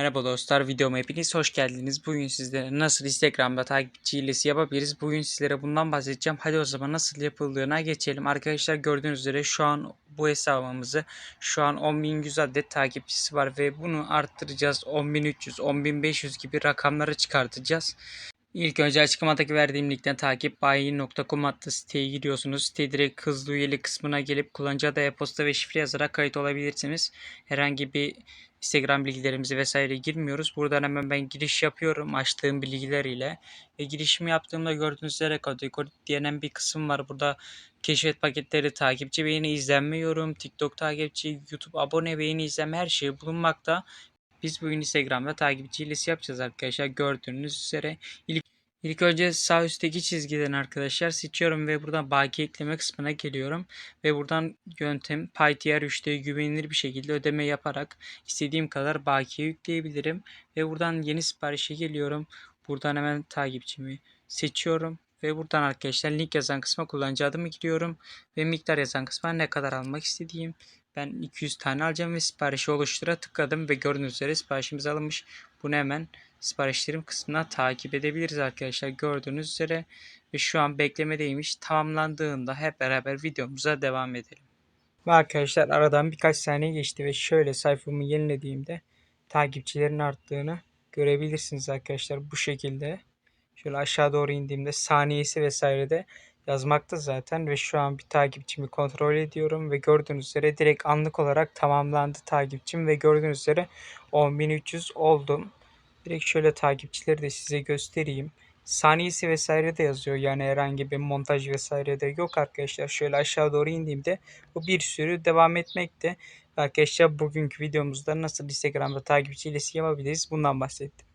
Merhaba dostlar, videoma hepiniz hoş geldiniz. Bugün sizlere nasıl Instagram'da takipçi hilesi yapabiliriz? Bugün sizlere bundan bahsedeceğim. Hadi o zaman nasıl yapıldığına geçelim. Arkadaşlar gördüğünüz üzere şu an bu hesabımızı şu an 10.100 adet takipçisi var ve bunu arttıracağız. 10.300, 10.500 gibi rakamları çıkartacağız. İlk önce açıklamadaki verdiğim linkten takip bayi.com adlı siteye giriyorsunuz. Site direkt hızlı üyelik kısmına gelip kullanıcı adı, e-posta ve şifre yazarak kayıt olabilirsiniz. Herhangi bir Instagram bilgilerimizi vesaire girmiyoruz. Buradan hemen ben giriş yapıyorum açtığım bilgiler ile. Ve girişimi yaptığımda gördüğünüz üzere kategori denen bir kısım var. Burada keşfet paketleri, takipçi beğeni, izlenme, yorum, TikTok takipçi, YouTube abone, beğeni, izlenme her şey bulunmakta. Biz bugün Instagram'da takipçi hilesi yapacağız arkadaşlar. Gördüğünüz üzere ilk İlk önce sağ üstteki çizgiden arkadaşlar seçiyorum ve buradan baki ekleme kısmına geliyorum. Ve buradan yöntem PyTR 3'te güvenilir bir şekilde ödeme yaparak istediğim kadar bakiye yükleyebilirim. Ve buradan yeni siparişe geliyorum. Buradan hemen takipçimi seçiyorum. Ve buradan arkadaşlar link yazan kısma kullanıcı adımı giriyorum. Ve miktar yazan kısma ne kadar almak istediğim. Ben 200 tane alacağım ve siparişi oluştura tıkladım ve gördüğünüz üzere siparişimiz alınmış. Bunu hemen siparişlerim kısmına takip edebiliriz arkadaşlar gördüğünüz üzere. Ve şu an beklemedeymiş. Tamamlandığında hep beraber videomuza devam edelim. Ve arkadaşlar aradan birkaç saniye geçti ve şöyle sayfamı yenilediğimde takipçilerin arttığını görebilirsiniz arkadaşlar bu şekilde. Şöyle aşağı doğru indiğimde saniyesi vesaire de yazmakta zaten ve şu an bir takipçimi kontrol ediyorum ve gördüğünüz üzere direkt anlık olarak tamamlandı takipçim ve gördüğünüz üzere 10.300 oldum. Direkt şöyle takipçileri de size göstereyim. Saniyesi vesaire de yazıyor. Yani herhangi bir montaj vesaire de yok arkadaşlar. Şöyle aşağı doğru indiğimde bu bir sürü devam etmekte. Arkadaşlar bugünkü videomuzda nasıl Instagram'da takipçi ilesi yapabiliriz bundan bahsettim.